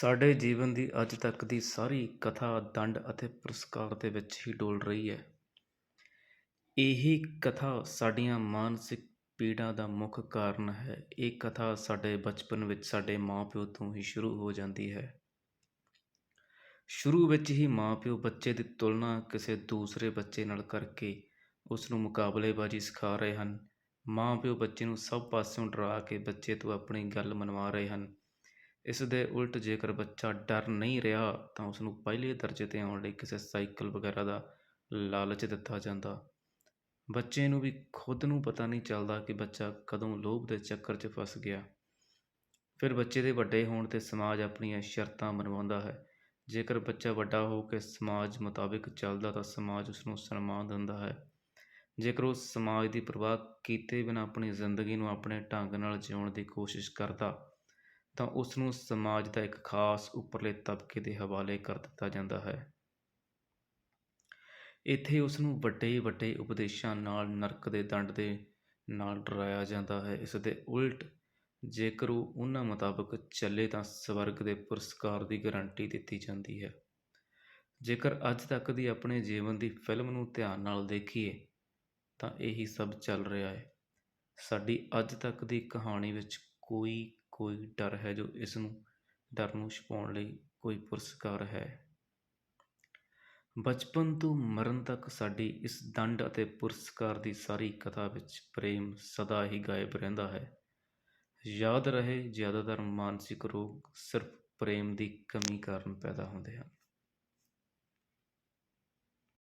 ਸਾਡੇ ਜੀਵਨ ਦੀ ਅੱਜ ਤੱਕ ਦੀ ਸਾਰੀ ਕਥਾ, ਦੰਡ ਅਤੇ ਪੁਰਸਕਾਰ ਦੇ ਵਿੱਚ ਹੀ ਡੋਲ ਰਹੀ ਹੈ। ਇਹੀ ਕਥਾ ਸਾਡੀਆਂ ਮਾਨਸਿਕ ਪੀੜਾਂ ਦਾ ਮੁੱਖ ਕਾਰਨ ਹੈ। ਇਹ ਕਥਾ ਸਾਡੇ ਬਚਪਨ ਵਿੱਚ ਸਾਡੇ ਮਾਪਿਓ ਤੋਂ ਹੀ ਸ਼ੁਰੂ ਹੋ ਜਾਂਦੀ ਹੈ। ਸ਼ੁਰੂ ਵਿੱਚ ਹੀ ਮਾਪਿਓ ਬੱਚੇ ਦੀ ਤੁਲਨਾ ਕਿਸੇ ਦੂਸਰੇ ਬੱਚੇ ਨਾਲ ਕਰਕੇ ਉਸ ਨੂੰ ਮੁਕਾਬਲੇਬਾਜ਼ੀ ਸਿਖਾ ਰਹੇ ਹਨ। ਮਾਪਿਓ ਬੱਚੇ ਨੂੰ ਸਭ ਪਾਸਿਓਂ ਡਰਾ ਕੇ ਬੱਚੇ ਤੋਂ ਆਪਣੀ ਗੱਲ ਮਨਵਾ ਰਹੇ ਹਨ। ਇਸ ਦੇ ਉਲਟ ਜੇਕਰ ਬੱਚਾ ਡਰ ਨਹੀਂ ਰਿਹਾ, ਤਾਂ ਉਸ ਨੂੰ ਪਹਿਲੇ ਦਰਜੇ 'ਤੇ ਆਉਣ ਲਈ ਕਿਸੇ ਸਾਈਕਲ ਵਗੈਰਾ ਦਾ ਲਾਲਚ ਦਿੱਤਾ ਜਾਂਦਾ। ਬੱਚੇ ਨੂੰ ਵੀ ਖੁਦ ਨੂੰ ਪਤਾ ਨਹੀਂ ਚੱਲਦਾ ਕਿ ਬੱਚਾ ਕਦੋਂ ਲੋਭ ਦੇ ਚੱਕਰ 'ਚ ਫਸ ਗਿਆ। ਫਿਰ ਬੱਚੇ ਦੇ ਵੱਡੇ ਹੋਣ 'ਤੇ ਸਮਾਜ ਆਪਣੀਆਂ ਸ਼ਰਤਾਂ ਮਨਵਾਉਂਦਾ ਹੈ। ਜੇਕਰ ਬੱਚਾ ਵੱਡਾ ਹੋ ਕੇ ਸਮਾਜ ਮੁਤਾਬਿਕ ਚੱਲਦਾ, ਤਾਂ ਸਮਾਜ ਉਸ ਨੂੰ ਸਨਮਾਨ ਦਿੰਦਾ ਹੈ। ਜੇਕਰ ਉਹ ਸਮਾਜ ਦੀ ਪਰਵਾਹ ਕੀਤੇ ਬਿਨਾਂ ਆਪਣੀ ਜ਼ਿੰਦਗੀ ਨੂੰ ਆਪਣੇ ਢੰਗ ਨਾਲ ਜਿਉਣ ਦੀ ਕੋਸ਼ਿਸ਼ ਕਰਦਾ ਤਾਂ ਉਸ ਨੂੰ ਸਮਾਜ ਦਾ ਇੱਕ ਖਾਸ ਉੱਪਰਲੇ ਤਬਕੇ ਦੇ ਹਵਾਲੇ ਕਰ ਦਿੱਤਾ ਜਾਂਦਾ ਹੈ। ਇੱਥੇ ਉਸ ਨੂੰ ਵੱਡੇ ਵੱਡੇ ਉਪਦੇਸ਼ਾਂ ਨਾਲ ਨਰਕ ਦੇ ਦੰਡ ਦੇ ਨਾਲ ਡਰਾਇਆ ਜਾਂਦਾ ਹੈ। ਇਸ ਦੇ ਉਲਟ ਜੇਕਰ ਉਹ ਉਹਨਾਂ ਮੁਤਾਬਕ ਚੱਲੇ ਤਾਂ ਸਵਰਗ ਦੇ ਪੁਰਸਕਾਰ ਦੀ ਗਾਰੰਟੀ ਦਿੱਤੀ ਜਾਂਦੀ ਹੈ। ਜੇਕਰ ਅੱਜ ਤੱਕ ਦੀ ਆਪਣੇ ਜੀਵਨ ਦੀ ਫਿਲਮ ਨੂੰ ਧਿਆਨ ਨਾਲ ਦੇਖੀਏ ਤਾਂ ਇਹੀ ਸਭ ਚੱਲ ਰਿਹਾ ਹੈ। ਸਾਡੀ ਅੱਜ ਤੱਕ ਦੀ ਕਹਾਣੀ ਵਿੱਚ ਕੋਈ ਕੋਈ ਡਰ ਹੈ ਜੋ ਇਸ ਨੂੰ, ਡਰ ਨੂੰ ਛੁਪਾਉਣ ਲਈ ਕੋਈ ਪੁਰਸਕਾਰ ਹੈ? ਬਚਪਨ ਤੋਂ ਮਰਨ ਤੱਕ ਸਾਡੀ ਇਸ ਦੰਡ ਅਤੇ ਪੁਰਸਕਾਰ ਦੀ ਸਾਰੀ ਕਥਾ ਵਿੱਚ ਪ੍ਰੇਮ ਸਦਾ ਹੀ ਗਾਇਬ ਰਹਿੰਦਾ ਹੈ। ਯਾਦ ਰਹੇ ਜ਼ਿਆਦਾਤਰ ਮਾਨਸਿਕ ਰੋਗ ਸਿਰਫ ਪ੍ਰੇਮ ਦੀ ਕਮੀ ਕਾਰਨ ਪੈਦਾ ਹੁੰਦੇ ਹਨ।